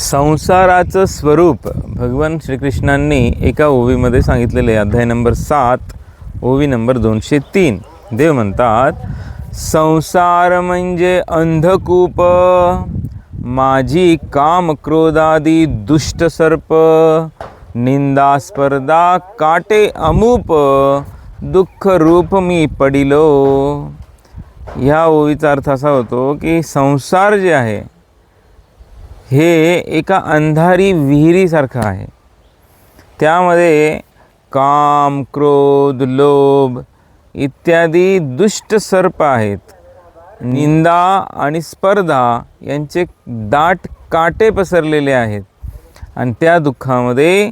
संसाराचं स्वरूप भगवान श्रीकृष्णांनी एका ओवीमध्ये सांगितलेले अध्याय नंबर सात ओवी नंबर दोनशे तीन. देव म्हणतात संसार म्हणजे अंधकूप माझी काम क्रोधादी दुष्ट सर्प निंदा स्पर्धा काटे अमूप दुःख रूप मी पडिलो. ह्या ओवीचा अर्थ असा होतो की संसार जे आहे हे एका अंधारी विहिरीसारखं आहे. त्यामध्ये काम क्रोध लोभ इत्यादी दुष्ट सर्प आहेत. निंदा आणि स्पर्धा यांचे दाट काटे पसरलेले आहेत. आणि त्या दुःखामध्ये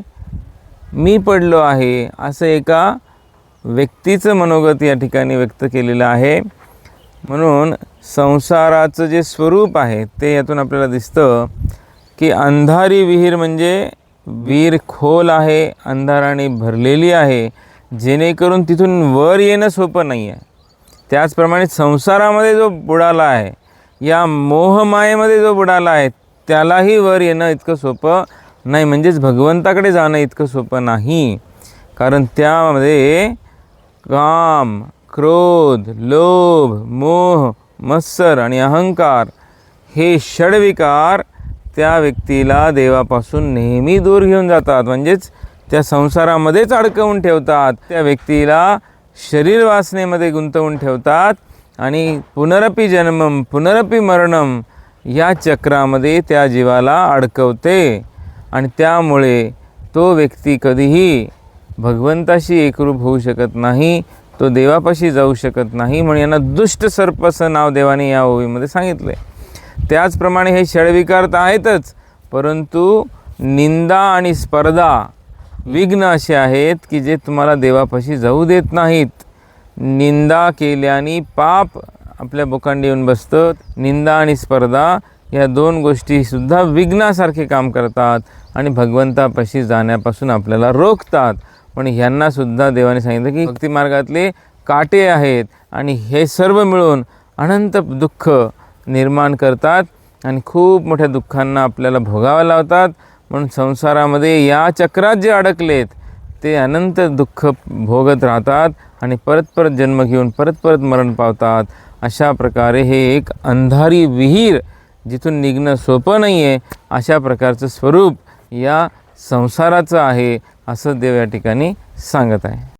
मी पडलो आहे असं एका व्यक्तीचं मनोगत या ठिकाणी व्यक्त केलेलं आहे. म्हणून संसाराचं जे स्वरूप आहे ते यातून आपल्याला दिसतं की अंधारी विहीर म्हणजे विहीर खोल आहे अंधाराने भरलेली आहे जेणेकरून तिथून वर येणं सोपं नाही आहे त्याचप्रमाणे संसारामध्ये जो बुडाला आहे या मोहमायेमध्ये जो बुडाला आहे त्यालाही वर येणं इतकं सोपं नाही. म्हणजेच भगवंताकडे जाणं इतकं सोपं नाही. कारण त्यामध्ये काम क्रोध लोभ मोह मत्सर आणि अहंकार हे षडविकार त्या व्यक्तीला देवापासून नेहमी दूर घेऊन जातात. म्हणजेच त्या संसारामध्येच अडकवून ठेवतात. त्या व्यक्तीला शरीर वासनेमध्ये गुंतवून ठेवतात आणि पुनरपी जन्मम पुनरपी मरणम या चक्रामध्ये त्या जीवाला अडकवते. आणि त्यामुळे तो व्यक्ती कधीही भगवंताशी एकरूप होऊ शकत नाही. तो देवापाशी जाऊ शकत नाही म्हणून यांना दुष्ट सर्प असं नाव देवाने या ओवीमध्ये सांगितलं आहे त्याचप्रमाणे हे षडविकार तर आहेतच परंतु निंदा आणि स्पर्धा विघ्न असे आहेत की जे तुम्हाला देवापाशी जाऊ देत नाहीत. निंदा केल्याने पाप आपल्या बोकांडी येऊन बसतं. निंदा आणि स्पर्धा या दोन गोष्टीसुद्धा विघ्नासारखे काम करतात आणि भगवंतापाशी जाण्यापासून आपल्याला रोखतात. पण ह्यांनासुद्धा देवाने सांगितलं की भक्ती मार्गातले काटे आहेत आणि हे सर्व मिळून अनंत दुःख निर्माण करतात आणि खूप मोठ्या दुःखांना आपल्याला भोगावं लावतात. म्हणून संसारामध्ये या चक्रात जे अडकलेत ते अनंत दुःख भोगत राहतात आणि परत परत जन्म घेऊन परत परत मरण पावतात. अशा प्रकारे हे एक अंधारी विहीर जिथून निघणं सोपं नाही आहे अशा प्रकारचं स्वरूप या संसाराचं आहे. असं देव या ठिकाणी सांगत आहे.